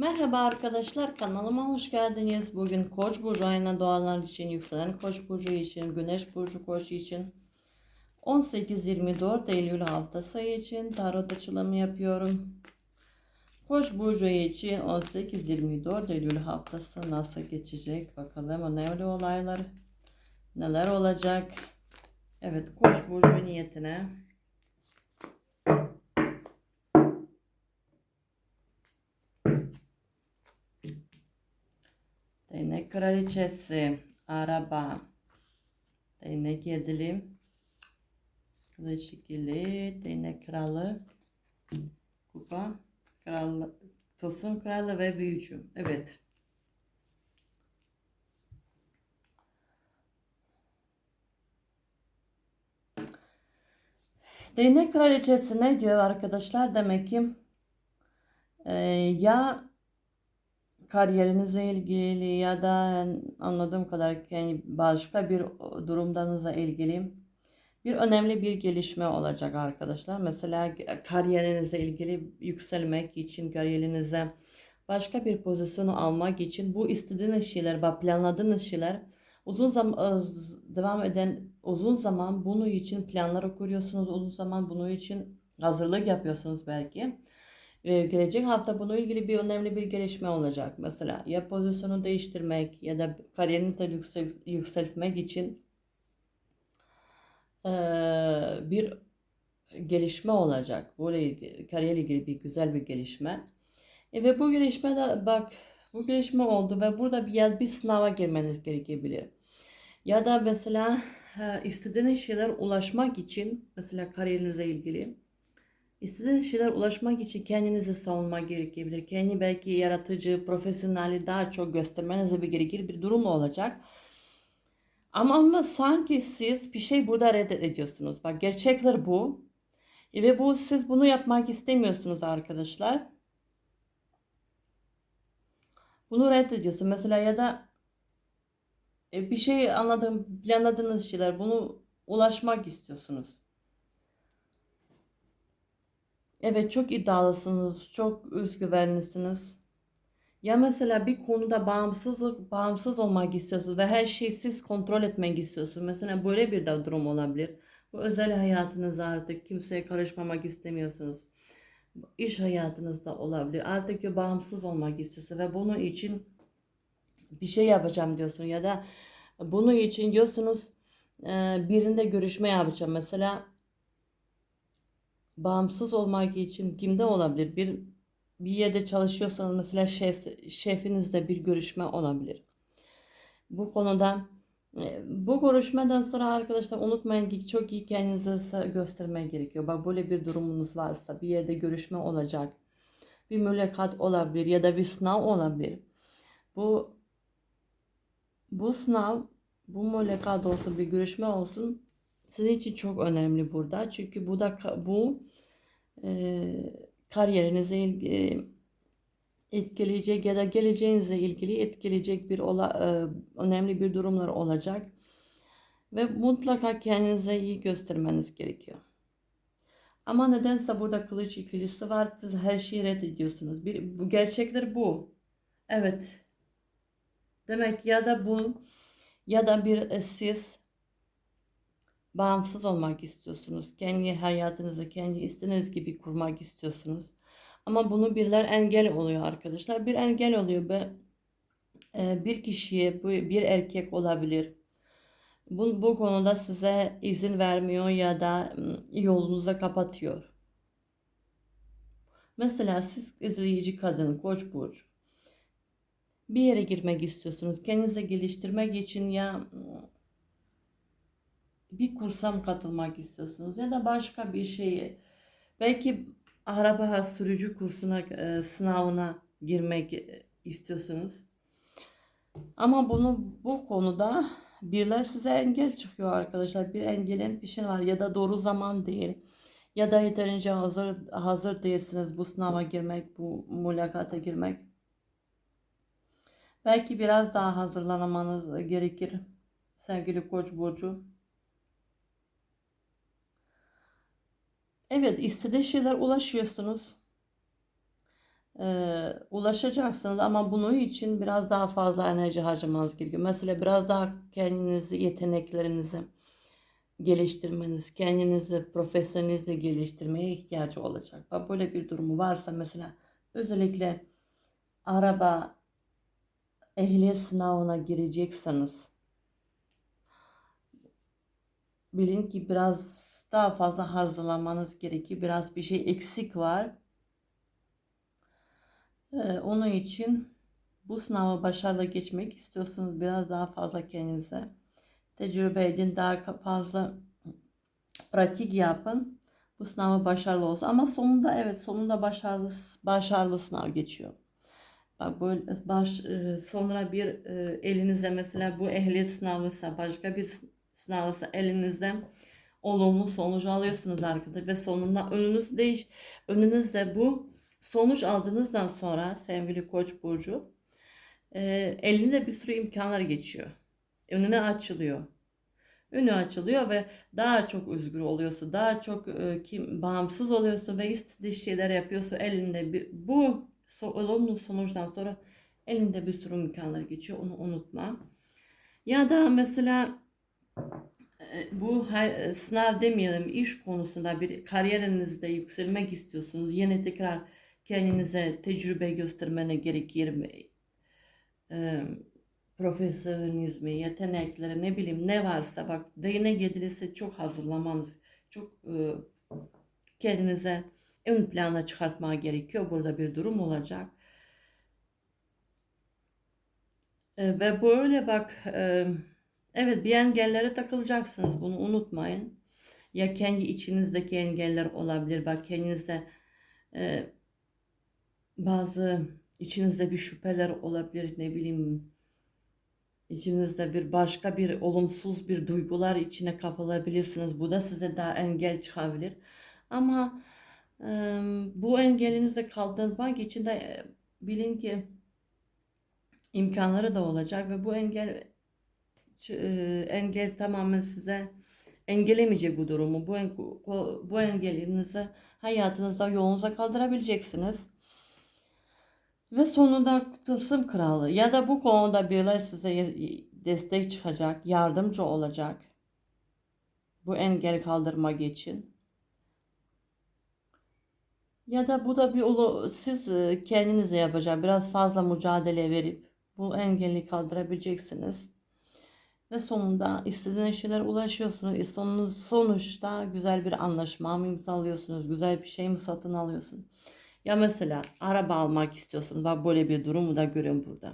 Merhaba arkadaşlar kanalıma hoş geldiniz. Bugün Koç burcu ayına doğanlar için, yükselen Koç burcu için, Güneş burcu Koç için 18-24 Eylül haftası için tarot açılımı yapıyorum. Koç burcu için 18-24 Eylül haftası nasıl geçecek bakalım önemli olaylar neler olacak. Evet Koç burcu niyetine Değnek kraliçesi, araba, değnek yedili, kılıç ikili, değnek kralı, kupa, kralı, tılsım kralı ve büyücü. Evet. Değnek kraliçesi ne diyor arkadaşlar? Demek ki e, ya kariyerinizle ilgili ya da anladığım kadar yani başka bir durumdanızla ilgili bir önemli bir gelişme olacak arkadaşlar. Mesela kariyerinizle ilgili yükselmek için kariyerinize başka bir pozisyonu almak için bu istediğiniz şeyler, bak planladığınız şeyler uzun zaman devam eden uzun zaman bunu için planlar kuruyorsunuz. Uzun zaman bunu için hazırlık yapıyorsunuz belki. Ee, gelecek hafta bununla ilgili bir önemli bir gelişme olacak. Mesela ya pozisyonu değiştirmek ya da kariyerinizi yüksel, yükseltmek için e, bir gelişme olacak. Böyle ilgili, kariyerle ilgili bir güzel bir gelişme. E, ve bu gelişme de bak bu gelişme oldu ve burada bir, ya bir sınava girmeniz gerekebilir. Ya da mesela e, istediğiniz şeyler ulaşmak için mesela kariyerinize ilgili İstediğiniz şeyler ulaşmak için kendinizi savunma gerekebilir. Kendi belki yaratıcı, profesyoneli daha çok göstermenize bir gerekir bir durum olacak. Ama ama sanki siz bir şey burada reddediyorsunuz. Bak gerçekler bu. E ve bu siz bunu yapmak istemiyorsunuz arkadaşlar. Bunu reddediyorsun. Mesela ya da e, bir şey anladığım, planladığınız şeyler bunu ulaşmak istiyorsunuz. Evet çok iddialısınız, çok özgüvenlisiniz. Ya mesela bir konuda bağımsızlık, bağımsız olmak istiyorsunuz ve her şeyi siz kontrol etmek istiyorsunuz. Mesela böyle bir de durum olabilir. Bu özel hayatınızda artık kimseye karışmamak istemiyorsunuz. İş hayatınızda olabilir. Artık bağımsız olmak istiyorsunuz ve bunun için bir şey yapacağım diyorsun ya da bunun için diyorsunuz birinde görüşme yapacağım. Mesela bağımsız olmak için kimde olabilir? Bir bir yerde çalışıyorsanız mesela şef, şefinizle bir görüşme olabilir. Bu konuda e, bu görüşmeden sonra arkadaşlar unutmayın ki çok iyi kendinizi göstermeye gerekiyor. Bak böyle bir durumunuz varsa bir yerde görüşme olacak. Bir mülakat olabilir ya da bir sınav olabilir. Bu bu sınav, bu mülakat olsun, bir görüşme olsun sizin için çok önemli burada. Çünkü bu da bu e, kariyerinize ilgili etkileyecek ya da geleceğinizle ilgili etkileyecek bir ola, e, önemli bir durumlar olacak. Ve mutlaka kendinize iyi göstermeniz gerekiyor. Ama nedense burada kılıç ikilisi var. Siz her şeyi reddediyorsunuz. Bir, bu gerçekler bu. Evet. Demek ya da bu ya da bir e, bağımsız olmak istiyorsunuz. Kendi hayatınızı kendi istediğiniz gibi kurmak istiyorsunuz. Ama bunu birler engel oluyor arkadaşlar. Bir engel oluyor ve e, bir kişiye bir erkek olabilir. Bu, bu konuda size izin vermiyor ya da yolunuza kapatıyor. Mesela siz izleyici kadın, koç burcu. Bir yere girmek istiyorsunuz. Kendinizi geliştirmek için ya bir kursa mı katılmak istiyorsunuz ya da başka bir şeye belki araba sürücü kursuna e, sınavına girmek e, istiyorsunuz. Ama bunu bu konuda birler size engel çıkıyor arkadaşlar. Bir engelin şey var ya da doğru zaman değil. Ya da yeterince hazır hazır değilsiniz bu sınava girmek, bu mülakata girmek. Belki biraz daha hazırlanmanız gerekir sevgili Koç burcu. Evet istediği şeyler ulaşıyorsunuz. e, ulaşacaksınız ama bunun için biraz daha fazla enerji harcamanız gerekiyor. Mesela biraz daha kendinizi, yeteneklerinizi geliştirmeniz, kendinizi profesyonelinizi geliştirmeye ihtiyacı olacak. Böyle bir durumu varsa mesela özellikle araba ehliyet sınavına girecekseniz bilin ki biraz daha fazla hazırlanmanız gerekiyor. Biraz bir şey eksik var. Ee, onun için bu sınavı başarılı geçmek istiyorsanız biraz daha fazla kendinize tecrübe edin. Daha fazla pratik yapın. Bu sınavı başarılı olsun. Ama sonunda evet sonunda başarılı başarılı sınav geçiyor. Bak böyle baş, e, sonra bir e, elinizde mesela bu ehliyet sınavıysa başka bir sınavıysa elinizde olumlu sonuç alıyorsunuz arkadaşlar ve sonunda önünüz değiş önünüzde bu sonuç aldığınızdan sonra sevgili Koç burcu e, elinde bir sürü imkanlar geçiyor. Önüne açılıyor. Önü açılıyor ve daha çok özgür oluyorsun. Daha çok e, kim bağımsız oluyorsun ve istediği şeyler yapıyorsun. Elinde bir, bu so, olumlu sonuçtan sonra elinde bir sürü imkanlar geçiyor. Onu unutma. Ya da mesela bu hay- sınav demeyelim iş konusunda bir kariyerinizde yükselmek istiyorsunuz. Yine tekrar kendinize tecrübe göstermene gerekir mi? E, profesyonelizmi, yetenekleri ne bileyim ne varsa bak değine gelirse çok hazırlamanız, çok e, kendinize ön plana çıkartmaya gerekiyor. Burada bir durum olacak. E, ve böyle bak e, evet bir engellere takılacaksınız bunu unutmayın. Ya kendi içinizdeki engeller olabilir. Bak kendinizde e, bazı içinizde bir şüpheler olabilir ne bileyim içinizde bir başka bir olumsuz bir duygular içine kapılabilirsiniz. Bu da size daha engel çıkabilir. Ama e, bu engelinizde kaldırmak için de e, bilin ki imkanları da olacak ve bu engel engel tamamen size engellemeyecek bu durumu. Bu, bu engelinizi hayatınızda yolunuza kaldırabileceksiniz. Ve sonunda tılsım kralı ya da bu konuda birileri size destek çıkacak, yardımcı olacak. Bu engel kaldırmak için. Ya da bu da bir ulu, siz e, kendinize yapacak biraz fazla mücadele verip bu engeli kaldırabileceksiniz. Ve sonunda istediğiniz şeylere ulaşıyorsunuz. E, Sonun, sonuçta güzel bir anlaşma mı imzalıyorsunuz? Güzel bir şey mi satın alıyorsun? Ya mesela araba almak istiyorsun. Bak böyle bir durumu da görüyorum burada.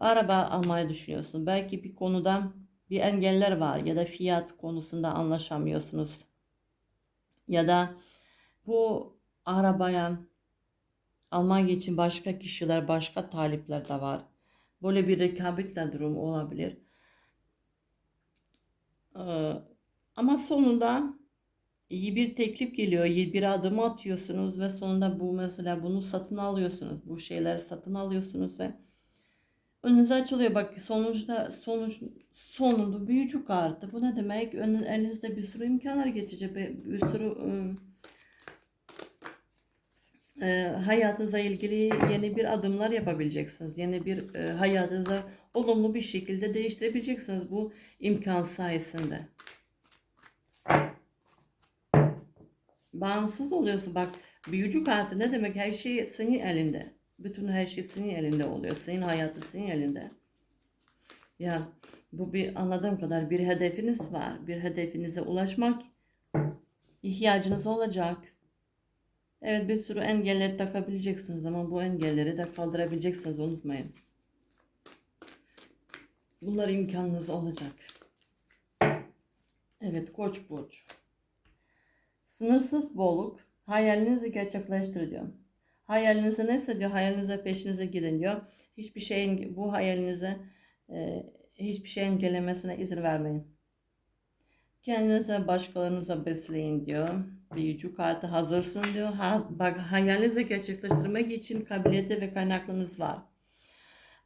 Araba almayı düşünüyorsun. Belki bir konuda bir engeller var ya da fiyat konusunda anlaşamıyorsunuz. Ya da bu arabaya almak için başka kişiler, başka talipler de var. Böyle bir rekabetle durum olabilir. Ee, ama sonunda iyi bir teklif geliyor, iyi bir adım atıyorsunuz ve sonunda bu mesela bunu satın alıyorsunuz. Bu şeyleri satın alıyorsunuz ve önünüze açılıyor. Bak sonuçta sonuç sonunda büyücü kartı. Bu ne demek? Önün, elinizde bir sürü imkanlar geçecek. Bir, bir sürü ıı, e, hayatınıza ilgili yeni bir adımlar yapabileceksiniz. Yeni bir e, hayatınıza olumlu bir şekilde değiştirebileceksiniz bu imkan sayesinde. Bağımsız oluyorsun. Bak büyücü kartı ne demek? Her şey senin elinde. Bütün her şey senin elinde oluyor. Senin hayatın senin elinde. Ya bu bir anladığım kadar bir hedefiniz var. Bir hedefinize ulaşmak ihtiyacınız olacak. Evet bir sürü engelleri takabileceksiniz ama bu engelleri de kaldırabileceksiniz unutmayın. Bunlar imkanınız olacak. Evet Koç burcu. Sınırsız bolluk hayalinizi gerçekleştir diyor. Hayalinize ne diyor? Hayalinize peşinize gidin diyor. Hiçbir şeyin bu hayalinize e, hiçbir şey engellemesine izin vermeyin. Kendinize başkalarınıza besleyin diyor. Büyücü kartı hazırsın diyor. Ha, bak hayalinizi gerçekleştirmek için kabiliyeti ve kaynaklarınız var.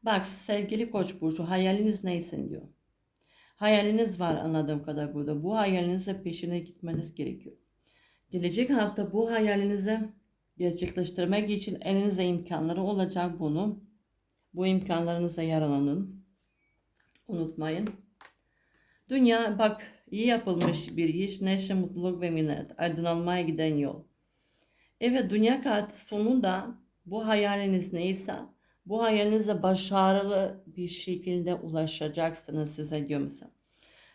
Bak sevgili koç burcu hayaliniz neysin diyor. Hayaliniz var anladığım kadar burada. Bu hayalinize peşine gitmeniz gerekiyor. Gelecek hafta bu hayalinize gerçekleştirmek için elinizde imkanları olacak bunu. Bu imkanlarınıza yararlanın. Unutmayın. Dünya bak iyi yapılmış bir iş, neşe, mutluluk ve minnet, aydınlanmaya giden yol. Evet dünya kartı sonunda bu hayaliniz neyse bu hayalinize başarılı bir şekilde ulaşacaksınız size diyor mesela.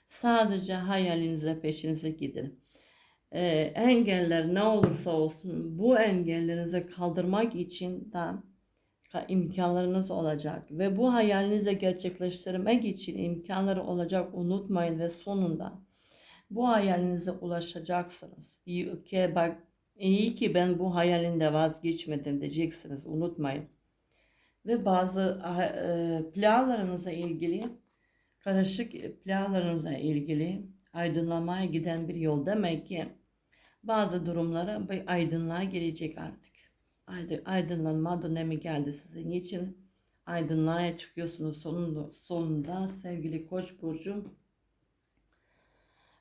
Sadece hayalinize peşinize gidin. Ee, engeller ne olursa olsun bu engellerinizi kaldırmak için de ka- imkanlarınız olacak ve bu hayalinizi gerçekleştirmek için imkanları olacak unutmayın ve sonunda bu hayalinize ulaşacaksınız. İyi ki bak iyi ki ben bu hayalinde vazgeçmedim diyeceksiniz unutmayın. Ve bazı e, planlarınıza ilgili karışık planlarınıza ilgili aydınlamaya giden bir yol demek ki bazı durumlara bir aydınlığa gelecek artık. Aydın, aydınlanma dönemi geldi sizin için. Aydınlığa çıkıyorsunuz sonunda, sonunda sevgili Koç burcu.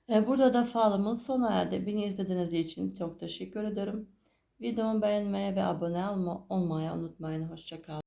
E, burada da falımın sona erdi. Beni izlediğiniz için çok teşekkür ederim. Videomu beğenmeye ve abone olma, olmayı unutmayın. Hoşçakalın.